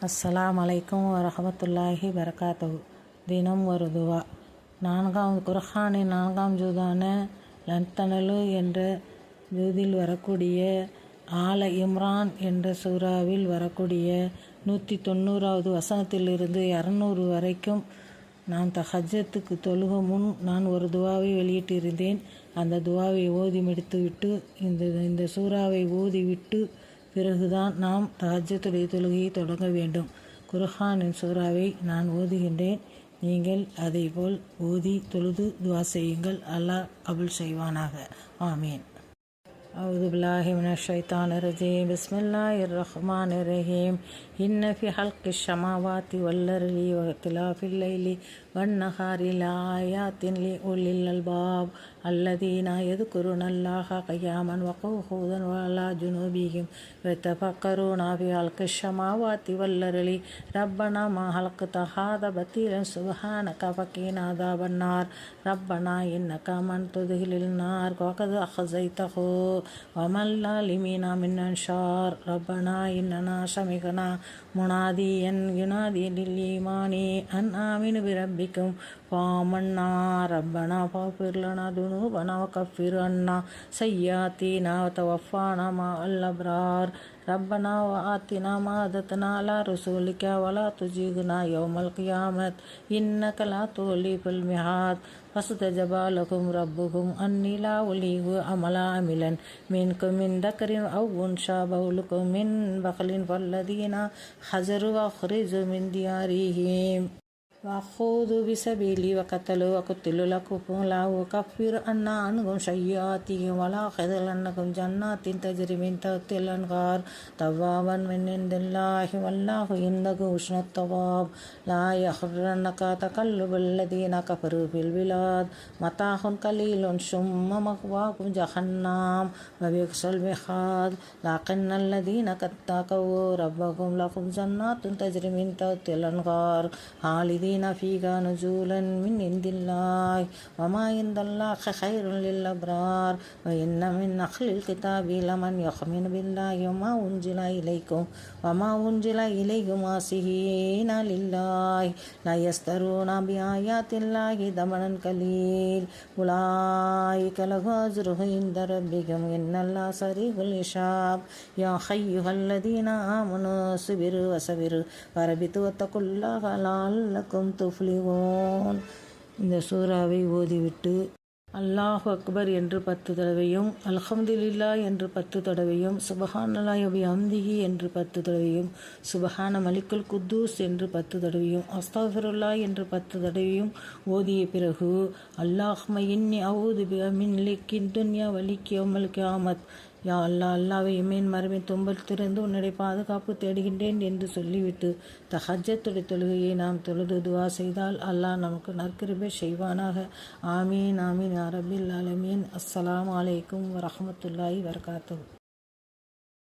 அஸ்ஸலாம் அலைக்கும் வரஹமத்துல்லாஹி வரகாத்தஹு. தினம் ஒரு துவா. நான்காம் குர்ஹானின் நான்காம் ஜூதான லன்தனலு என்ற ஜூதில் வரக்கூடிய ஆல இம்ரான் என்ற சூறாவில் வரக்கூடிய நூற்றி தொண்ணூறாவது வசனத்திலிருந்து இரநூறு வரைக்கும் நான் தஹஜத்துக்கு தொழுக முன் நான் ஒரு துவாவை வெளியிட்டிருந்தேன். அந்த துவாவை ஓதி முடித்துவிட்டு இந்த இந்த சூறாவை ஓதிவிட்டு பிறகுதான் நாம் தஹஜத்துடைய தொழுகையை தொடங்க வேண்டும். குர்ஹானின் சூறாவை நான் ஓதுகின்றேன். நீங்கள் அதேபோல் ஓதி தொழுது துவா செய்யுங்கள். அல்லாஹ் அபுல் செய்வானாக. ஆமீன். أعوذ بالله من الشيطان الرجيم. بسم الله الرحمن الرحيم. إن في خلق السماوات والأرض واختلاف الليل والنهار لآيات لأولي الألباب الذين يذكرون الله قياما وقعودا وعلى جنوبهم. ويتفكرون في خلق السماوات والأرض. ربنا ما خلقت هذا باطلا سبحانك فقنا عذاب النار. ربنا إنك من تدخل النار. وقد أخزيته வமல்லாலிமீனா மின்னன் ஷார் ரப்பனா இன்னனா ஷமிகனா முனாதி என் யுனாதி லில்லிமானி அன் ஆமினு பிரபிக்கும் பாமண்ணா ரப்பனா பாபிர்லனா துனூபனா கஃபிர் அண்ணா சையாத்தீனா தவஃபானா மா அல்லப்ரார் ரப்பனா வாத்தினா மாதத்னா லா ரசூலிக்கா வலா துஜிகுனா யோமல் கியாமத் இன்னக்கலா தோலி பல் மிஹாத் فاستجاب لكم ربكم أني لا أوليه عمل عاملا منكم من ذكر أو أنثى بعضكم من بخل فالذين حذروا وأخرجوا من ديارهم وخوضوا بسبيلي وقتلوا وقتلوا لكم لا أكفر أن عنهم سيئاتهم ولا أدخلنكم جنات تجري من تحتها الأنهار ثوابا من عند الله والله عنده حسن الثواب لا يغرنك تقلب الذين كفروا في البلاد متاع قليل ثم مأواكم جهنم وبئس المهاد لكن الذين اتقوا ربهم لهم جنات تجري من تحتها الأنهار خالدين خالدين فيها نزولا من عند الله وما عند الله خير للأبرار وإن من أهل الكتاب لمن يؤمن بالله وما أنزل إليكم وما أنزل إليكم واسهين لله لا يسترون بآيات الله ثمنا قليل أولئك له أجره عند ربكم إن الله سريع الحساب يا أيها الذين آمنوا اصبروا وصبروا وربطوا واتقوا الله لعلكم லக்கும் துஃப்லிகோன் இந்த சூறாவை ஓதிவிட்டு அல்லாஹ் அக்பர் என்று பத்து தடவையும் அல்ஹம்துலில்லா என்று பத்து தடவையும் சுபஹானலாயபி அம்திகி என்று பத்து தடவையும் சுபஹான மலிக்குல் குத்தூஸ் என்று பத்து தடவையும் அஸ்தாஃபிருல்லா என்று பத்து தடவையும் ஓதிய பிறகு அல்லாஹ் இன்னி அவுது மின் லிக்கின் துன்யா வலிக்கு அமல் கியாமத். யா அல்லா அல்லாவை இமேன் மரபின் தும்பல் திறந்து உன்னுடைய பாதுகாப்பு தேடுகின்றேன் என்று சொல்லிவிட்டு தஹஜத்துடைய தொழுகையை நாம் தொழுது துவா செய்தால் அல்லாஹ் நமக்கு நற்கிருபை செய்வானாக. ஆமீன் ஆமீன் அரபில் அலமீன் அஸ்ஸலாம் அலைக்கும் வரமத்துல்லாஹி வரகாத்து